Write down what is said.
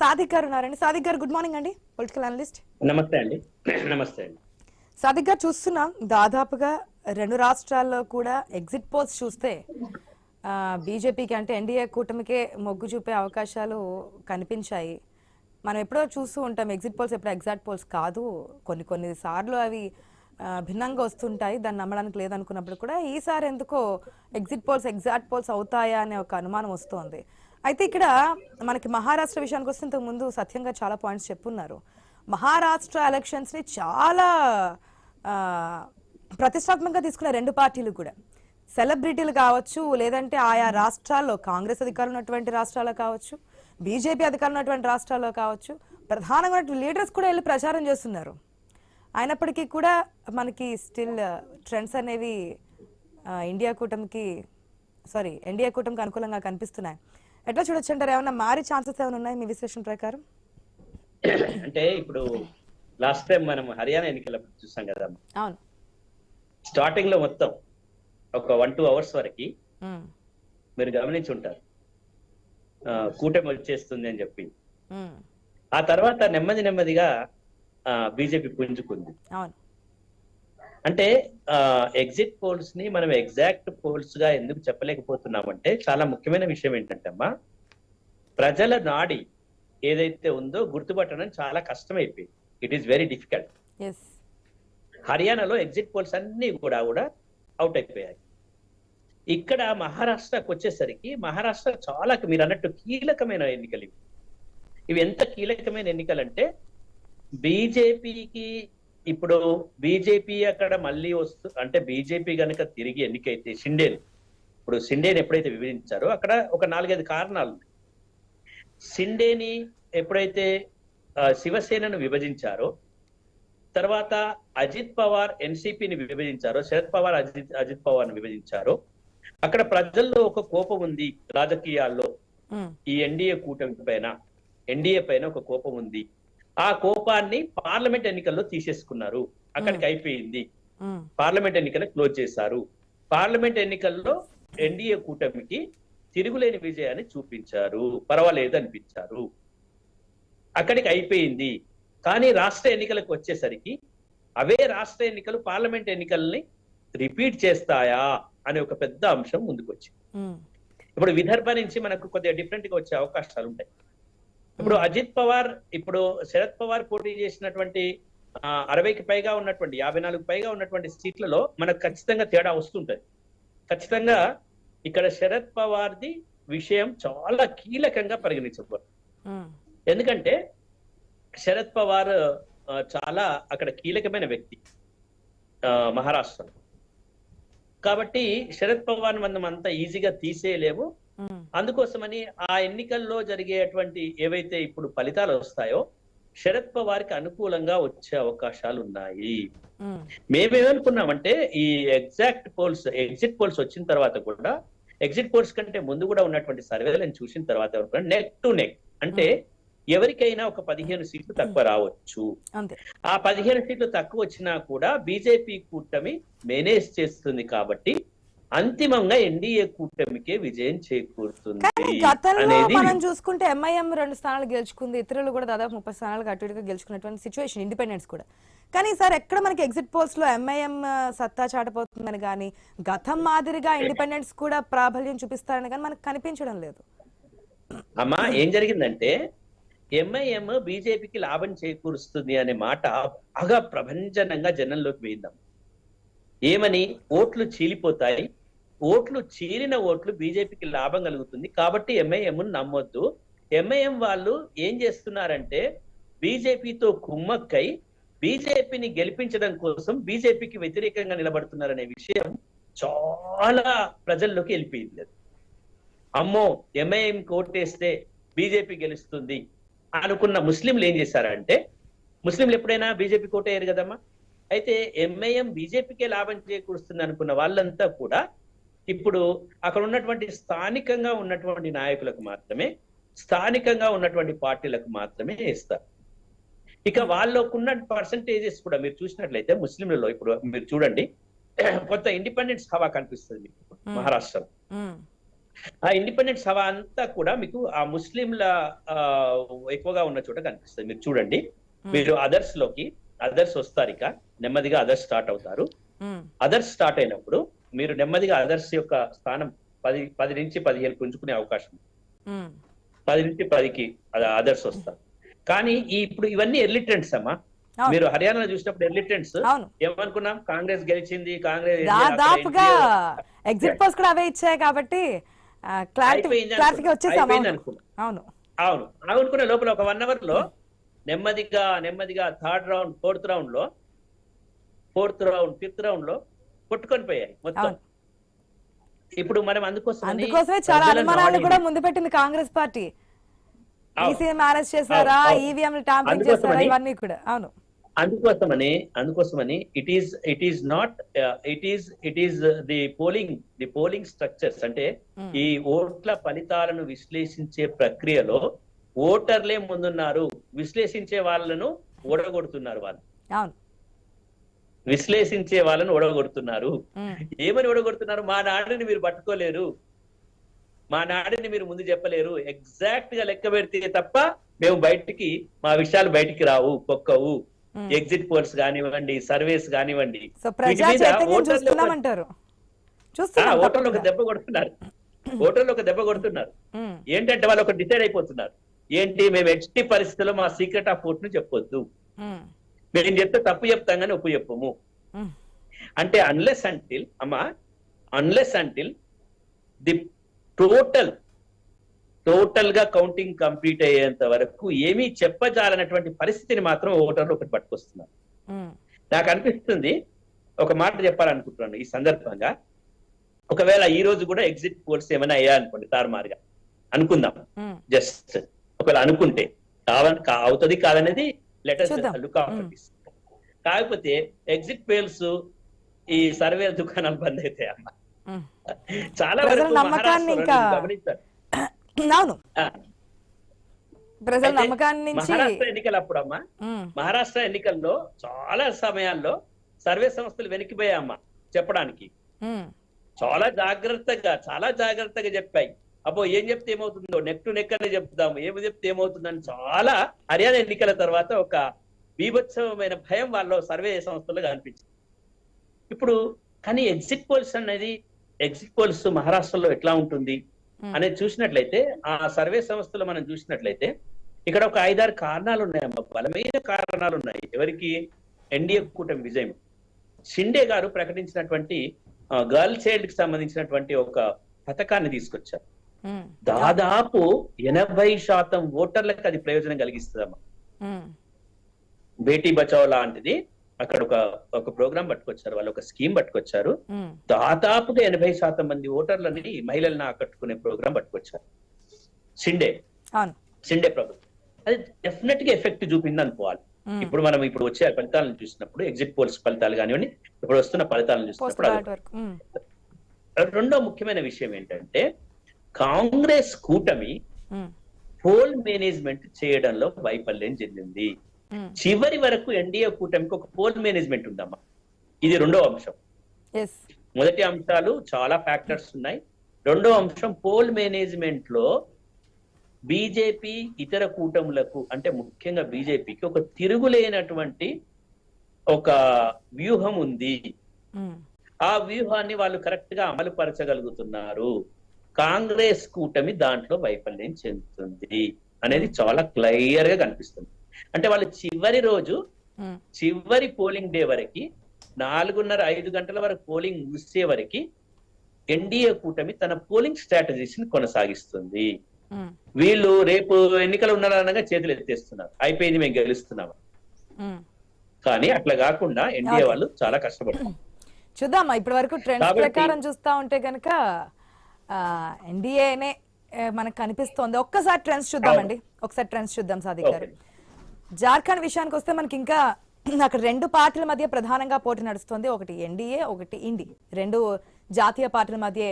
సాదిక్ గారు ఉన్నారండి. సాదిక్ గారు గుడ్ మార్నింగ్ అండి. పొలిటికల్ అనలిస్ట్ నమస్తే అండి. నమస్తే అండి. సాదిక్ గారు చూస్తున్నాం. దాదాపుగా రెండు రాష్ట్రాల్లో కూడా ఎగ్జిట్ పోల్స్ చూస్తే బీజేపీకి అంటే ఎన్డీఏ కూటమికే మొగ్గు చూపే అవకాశాలు కనిపించాయి. మనం ఎప్పుడో చూస్తూ ఉంటాం ఎగ్జిట్ పోల్స్ ఎప్పుడు ఎగ్జాక్ట్ పోల్స్ కాదు. కొన్ని కొన్ని సార్లు అవి భిన్నంగా వస్తుంటాయి. దాన్ని నమ్మడానికి లేదనుకున్నప్పుడు కూడా ఈసారి ఎందుకో ఎగ్జిట్ పోల్స్ ఎగ్జాక్ట్ పోల్స్ అవుతాయా అనే ఒక అనుమానం వస్తోంది. అయితే ఇక్కడ మనకి మహారాష్ట్ర విషయానికి వస్తే ఇంతకు ముందు సత్యంగా చాలా పాయింట్స్ చెప్పున్నారు. మహారాష్ట్ర ఎలక్షన్స్ని చాలా ప్రతిష్టాత్మకంగా తీసుకున్న రెండు పార్టీలు కూడా. సెలబ్రిటీలు కావచ్చు లేదంటే ఆయా రాష్ట్రాల్లో కాంగ్రెస్ అధికారులు ఉన్నటువంటి రాష్ట్రాల్లో కావచ్చు బీజేపీ అధికారులు ఉన్నటువంటి రాష్ట్రాల్లో కావచ్చు ప్రధానంగా లీడర్స్ కూడా వెళ్ళి ప్రచారం చేస్తున్నారు. అయినప్పటికీ కూడా మనకి స్టిల్ ట్రెండ్స్ అనేవి ఇండియా కూటమికి సారీ ఎన్డీఏ కూటమికి అనుకూలంగా కనిపిస్తున్నాయి. ఎట్లా చూడొచ్చు అంటారు? ఏమన్నా మారే ఛాన్సెస్ ఏమైనా ఉన్నాయి మీ విశ్లేషణ ప్రకారం? అంటే ఇప్పుడు లాస్ట్ టైం మనం హర్యానా ఎన్నికలప్పుడు చూసాం కదా. అవును. స్టార్టింగ్లో మొత్తం ఒక వన్ టూ అవర్స్ వరకు మీరు గమనించి ఉంటారు కూటమి వచ్చేస్తుంది అని చెప్పి. ఆ తర్వాత నెమ్మది నెమ్మదిగా బీజేపీ పుంజుకుంది. అవును. అంటే ఎగ్జిట్ పోల్స్ని మనం ఎగ్జాక్ట్ పోల్స్గా ఎందుకు చెప్పలేకపోతున్నామంటే చాలా ముఖ్యమైన విషయం ఏంటంటే అమ్మా ప్రజల నాడి ఏదైతే ఉందో గుర్తుపట్టడం చాలా కష్టమైపోయింది. ఇట్ ఈస్ వెరీ డిఫికల్ట్ హర్యానాలో ఎగ్జిట్ పోల్స్ అన్ని కూడా కూడా అవుట్ అయిపోయాయి. ఇక్కడ మహారాష్ట్రకు వచ్చేసరికి మహారాష్ట్ర చాలా మీరు అన్నట్టు కీలకమైన ఎన్నికలు ఇవి. ఇవి ఎంత కీలకమైన ఎన్నికలు అంటే బీజేపీకి ఇప్పుడు బీజేపీ అక్కడ మళ్ళీ వస్తూ అంటే బీజేపీ గనక తిరిగి ఎన్నికైతే షిండేని ఇప్పుడు షిండేని ఎప్పుడైతే విభజించారో అక్కడ ఒక నాలుగైదు కారణాలు షిండేని ఎప్పుడైతే శివసేనను విభజించారో తర్వాత అజిత్ పవార్ ఎన్సిపిని విభజించారో శరద్ పవార్ అజిత్ అజిత్ పవార్ విభజించారో అక్కడ ప్రజల్లో ఒక కోపం ఉంది రాజకీయాల్లో. ఈ ఎన్డీఏ కూటమి పైన ఎన్డీఏ పైన ఒక కోపం ఉంది. ఆ కోపాన్ని పార్లమెంట్ ఎన్నికల్లో తీసేసుకున్నారు. అక్కడికి అయిపోయింది. పార్లమెంట్ ఎన్నికలు క్లోజ్ చేశారు. పార్లమెంట్ ఎన్నికల్లో ఎన్డీఏ కూటమికి తిరుగులేని విజయాన్ని చూపించారు. పర్వాలేదు అనిపించారు అక్కడికి అయిపోయింది. కానీ రాష్ట్ర ఎన్నికలకు వచ్చేసరికి అవే రాష్ట్ర ఎన్నికలు పార్లమెంట్ ఎన్నికల్ని రిపీట్ చేస్తాయా అనే ఒక పెద్ద అంశం ముందుకు వచ్చింది ఇప్పుడు విదర్భ నుంచి మనకు కొద్దిగా డిఫరెంట్గా వచ్చే అవకాశాలు ఉంటాయి ఇప్పుడు అజిత్ పవార్ ఇప్పుడు శరద్ పవార్ పోటీ చేసినటువంటి అరవైకి పైగా ఉన్నటువంటి యాభై నాలుగు పైగా ఉన్నటువంటి సీట్లలో మనకు ఖచ్చితంగా తేడా వస్తుంటది. ఖచ్చితంగా ఇక్కడ శరద్ పవార్ది విషయం చాలా కీలకంగా పరిగణించబడుతుంది. ఎందుకంటే శరద్ పవార్ చాలా అక్కడ కీలకమైన వ్యక్తి ఆ, మహారాష్ట్రలో. కాబట్టి శరద్ పవార్ మనం అంత ఈజీగా తీసేయలేము. అందుకోసమని ఆ ఎన్నికల్లో జరిగేటువంటి ఏవైతే ఇప్పుడు ఫలితాలు వస్తాయో శరద్ పవార్కి అనుకూలంగా వచ్చే అవకాశాలు ఉన్నాయి మేమేమనుకున్నామంటే ఈ ఎగ్జాక్ట్ పోల్స్ ఎగ్జిట్ పోల్స్ వచ్చిన తర్వాత కూడా ఎగ్జిట్ పోల్స్ కంటే ముందు కూడా ఉన్నటువంటి సర్వేలను చూసిన తర్వాత నెక్ టు నెక్. అంటే ఎవరికైనా ఒక పదిహేను సీట్లు తక్కువ రావచ్చు. ఆ పదిహేను సీట్లు తక్కువ వచ్చినా కూడా బీజేపీ కూటమి మేనేజ్ చేస్తుంది కాబట్టి అంతిమంగా ఎన్డీఏ కూటమికే విజయం చేకూరుతుంది గతంలో మనం చూసుకుంటే ఎంఐఎం రెండు స్థానాలు గెలుచుకుంది ఇతరులు కూడా దాదాపు ముప్పై స్థానాలకు అటు ఇటుగా గెలుచుకున్నటువంటి సిచ్యువేషన్ ఇండిపెండెన్స్ కూడా. కానీ ఈసారి ఎక్కడ మనకి ఎగ్జిట్ పోల్స్లో ఎంఐఎం సత్తా చాటపోతుందని కానీ గతం మాదిరిగా ఇండిపెండెన్స్ కూడా ప్రాబల్యం చూపిస్తారని కానీ మనకు కనిపించడం లేదు. అమ్మా ఏం జరిగిందంటే ఎంఐఎం బీజేపీకి లాభం చేకూరుస్తుంది అనే మాట బాగా ప్రభంజనంగా జనంలోకి వేద్దాం ఏమని? ఓట్లు చీలిపోతాయి. ఓట్లు చీలిన ఓట్లు బీజేపీకి లాభం కలుగుతుంది. కాబట్టి ఎంఐఎం నమ్మొద్దు. ఎంఐఎం వాళ్ళు ఏం చేస్తున్నారంటే బీజేపీతో కుమ్మక్కై బీజేపీని గెలిపించడం కోసం బీజేపీకి వ్యతిరేకంగా నిలబడుతున్నారనే విషయం చాలా ప్రజల్లోకి వెళ్ళిపోయింది అమ్మో ఎంఐఎం కోటేస్తే బీజేపీ గెలుస్తుంది అనుకున్న ముస్లింలు ఏం చేశారంటే ముస్లింలు ఎప్పుడైనా బీజేపీ కోటయ్యారు కదమ్మా? అయితే ఎంఐఎం బీజేపీకే లాభం చేకూరుస్తుంది అనుకున్న వాళ్ళంతా కూడా ఇప్పుడు అక్కడ ఉన్నటువంటి స్థానికంగా ఉన్నటువంటి నాయకులకు మాత్రమే స్థానికంగా ఉన్నటువంటి పార్టీలకు మాత్రమే ఇస్తారు. ఇక వాళ్ళకున్న పర్సంటేజెస్ కూడా మీరు చూసినట్లయితే ముస్లింలలో ఇప్పుడు మీరు చూడండి కొంత ఇండిపెండెన్స్ హవా కనిపిస్తుంది మీకు. మహారాష్ట్రలో. ఆ ఇండిపెండెంట్ సభ అంతా కూడా మీకు ఆ ముస్లింల ఎక్కువగా ఉన్న చోట కనిపిస్తుంది. మీరు చూడండి మీరు అదర్స్లోకి అదర్స్ వస్తారు ఇక. నెమ్మదిగా అదర్స్ స్టార్ట్ అవుతారు. అదర్స్ స్టార్ట్ అయినప్పుడు మీరు నెమ్మదిగా అదర్స్ యొక్క స్థానం పది పది నుంచి పదిహేను పుంజుకునే అవకాశం పది నుంచి పదికి అదర్స్ వస్తారు. కానీ ఈ ఇప్పుడు ఇవన్నీ ఎర్లీ ట్రెండ్స్ అమ్మా. మీరు హర్యానాలో చూసినప్పుడు ఎర్లీ ట్రెండ్స్ ఏమనుకున్నాం? కాంగ్రెస్ గెలిచింది కాంగ్రెస్ దాదాపుగా ఎగ్జిట్ పోల్స్ కూడా అవే ఇచ్చాయి కాబట్టి క్లారిటీ. వచ్చేసాం అనుకున్నా. అవును. అవును. అనుకునే లోపల ఒక వన్ అవర్లో నెమ్మదిగా నెమ్మదిగా థర్డ్ రౌండ్ ఫోర్త్ రౌండ్లో ఫోర్త్ రౌండ్ ఫిఫ్త్ రౌండ్లో కొట్టుకొని పోయాయి మొత్తం. ఇప్పుడు మనం అందుకోసం అందుకోసమే చాలా అనుమానాలు కూడా ముందు పెట్టింది కాంగ్రెస్ పార్టీ. చేశారా. ఈవీఎం చేశారా ఇవన్నీ కూడా. అవును. అందుకోసమని అందుకోసమని it is it is not it is it is the polling the polling structures అంటే Hmm. ఈ ఓట్ల ఫలితాలను విశ్లేషించే ప్రక్రియలో ఓటర్లే ముందున్నారు. విశ్లేషించే వాళ్ళను ఓడగొడుతున్నారు వాళ్ళు. విశ్లేషించే వాళ్ళను ఓడగొడుతున్నారు. ఏమని ఓడగొడుతున్నారు? మా నాడిని మీరు పట్టుకోలేరు. మా నాడిని మీరు ముందు చెప్పలేరు. ఎగ్జాక్ట్గా లెక్క పెడితే తప్ప మేము బయటికి మా విషయాలు బయటికి రావు పొక్కవు. ఎగ్జిట్ పోల్స్ కానివ్వండి సర్వేస్ కానివ్వండి. ఓటర్లు ఒక-. దెబ్బ కొడుతున్నారు. ఓటర్లు ఒక దెబ్బ కొడుతున్నారు. ఏంటంటే వాళ్ళు ఒక డిసైడ్ అయిపోతున్నారు. ఏంటి మేము ఎట్టి పరిస్థితుల్లో మా సీక్రెట్ ఆఫ్ ఓట్ను చెప్పొద్దు. మేము. చెప్తే తప్పు చెప్తాం కానీ ఒప్పు చెప్పము. అంటే అన్లెస్ అంటిల్ అమ్మా అన్లెస్ అంటిల్ ది టోటల్ టోటల్గా కౌంటింగ్ కంప్లీట్ అయ్యేంత వరకు ఏమీ చెప్పజాలనటువంటి పరిస్థితిని మాత్రం ఓటర్లు ఒకటి పట్టుకొస్తున్నారు. నాకు అనిపిస్తుంది ఒక మాట చెప్పాలనుకుంటున్నాను ఈ సందర్భంగా. ఒకవేళ ఈ రోజు కూడా ఎగ్జిట్ పోల్స్ ఏమైనా అయ్యాయనుకోండి తారుమారుగా. అనుకుందాం. జస్ట్ ఒకవేళ అనుకుంటే కావని కా- అవుతుంది కాదనేది లెటర్ కాకపోతే ఎగ్జిట్ పోల్స్ ఈ సర్వే దుకాణాలు బంద్ అవుతాయి అమ్మ. ఉమ్. చాలా గమనించారు. ప్రజల అయితే నమ్మకాన్ని మహారాష్ట్ర ఎన్నికలప్పుడు అమ్మా ఉమ్, మహారాష్ట్ర ఎన్నికల్లో చాలా సమయాల్లో సర్వే సంస్థలు వెనక్కిపోయాయమ్మా చెప్పడానికి. చాలా జాగ్రత్తగా చాలా జాగ్రత్తగా చెప్పాయి. అబ్బో ఏం చెప్తే ఏమవుతుందో? నెక్ టు నెక్ అనే చెప్తాము ఏమి చెప్తే ఏమవుతుందని చాలా హర్యానా ఎన్నికల తర్వాత ఒక బీభత్సవమైన భయం వాళ్ళ సర్వే సంస్థల్లో కనిపించింది. ఇప్పుడు కానీ ఎగ్జిట్ పోల్స్ అనేది ఎగ్జిట్ పోల్స్ మహారాష్ట్రలో ఎట్లా ఉంటుంది అనేది చూసినట్లయితే ఆ సర్వే సంస్థలు మనం చూసినట్లయితే ఇక్కడ ఒక ఐదారు కారణాలు ఉన్నాయమ్మా. బలమైన కారణాలు ఉన్నాయి. ఎవరికి? ఎన్డీఏ కూటమి విజయం. షిండే గారు ప్రకటించినటువంటి గర్ల్ చైల్డ్కి సంబంధించినటువంటి ఒక పథకాన్ని తీసుకొచ్చారు. దాదాపు ఎనభై శాతం ఓటర్లకు అది ప్రయోజనం కలిగిస్తుందమ్మా. ఉమ్, బేటీ బచావ్ లాంటిది అక్కడ ఒక ఒక ప్రోగ్రామ్ పట్టుకొచ్చారు వాళ్ళు ఒక స్కీమ్ పట్టుకొచ్చారు. ఉమ్, దాదాపుగా ఎనభై శాతం మంది ఓటర్లని మహిళలను ఆకట్టుకునే ప్రోగ్రాం పట్టుకొచ్చారు. అవును. షిండే ప్రభుత్వం. అది డెఫినెట్గా ఎఫెక్ట్ చూపింది అనుకోవాలి. ఇప్పుడు మనం ఇప్పుడు వచ్చే ఫలితాలను చూసినప్పుడు ఎగ్జిట్ పోల్స్ ఫలితాలు కానివ్వండి ఇప్పుడు వస్తున్న ఫలితాలను చూసినప్పుడు రెండో ముఖ్యమైన విషయం ఏంటంటే కాంగ్రెస్ కూటమి పోల్ మేనేజ్మెంట్ చేయడంలో వైఫల్యం చెందింది. చివరి వరకు ఎన్డీఏ కూటమికి ఒక పోల్ మేనేజ్మెంట్ ఉందమ్మా. ఇది రెండో అంశం. మొదటి అంశాలు చాలా ఫ్యాక్టర్స్ ఉన్నాయి. రెండో అంశం పోల్ మేనేజ్మెంట్లో బీజేపీ ఇతర కూటములకు అంటే ముఖ్యంగా బీజేపీకి ఒక తిరుగులేనటువంటి ఒక వ్యూహం ఉంది. ఆ వ్యూహాన్ని వాళ్ళు కరెక్ట్గా అమలు పరచగలుగుతున్నారు కాంగ్రెస్ కూటమి దాంట్లో వైఫల్యం చెందుతుంది అనేది చాలా క్లియర్గా కనిపిస్తుంది. అంటే వాళ్ళు చివరి రోజు చివరి పోలింగ్ డే వరకు నాలుగున్నర ఐదు గంటల వరకు పోలింగ్ ముగిసే వరకు ఎన్డీఏ కూటమి తన పోలింగ్ స్ట్రాటజీస్ని కొనసాగిస్తుంది వీళ్ళు రేపు ఎన్నికలు ఉన్నారనగా చేతులు ఎత్తేస్తున్నారు. అయిపోయింది మేము గెలుస్తున్నాం. ఉమ్. కానీ అట్లా కాకుండా ఎన్డీఏ. వాళ్ళు చాలా కష్టపడతారు. చూద్దామా ఇప్పటి వరకు కాబట్టి- ప్రకారం చూస్తా ఉంటే కనుక ఎన్డీఏనే మనకు కనిపిస్తోంది. ఒక్కసారి ట్రెండ్స్ చూద్దామండి. ఒకసారి ట్రెండ్స్ చూద్దాం సాదిక్ గారు. జార్ఖండ్ విషయానికి వస్తే మనకి ఇంకా అక్కడ రెండు పార్టీల మధ్య ప్రధానంగా పోటీ నడుస్తుంది. ఒకటి ఎన్డీఏ ఒకటి ఇండి రెండు జాతీయ పార్టీల మధ్య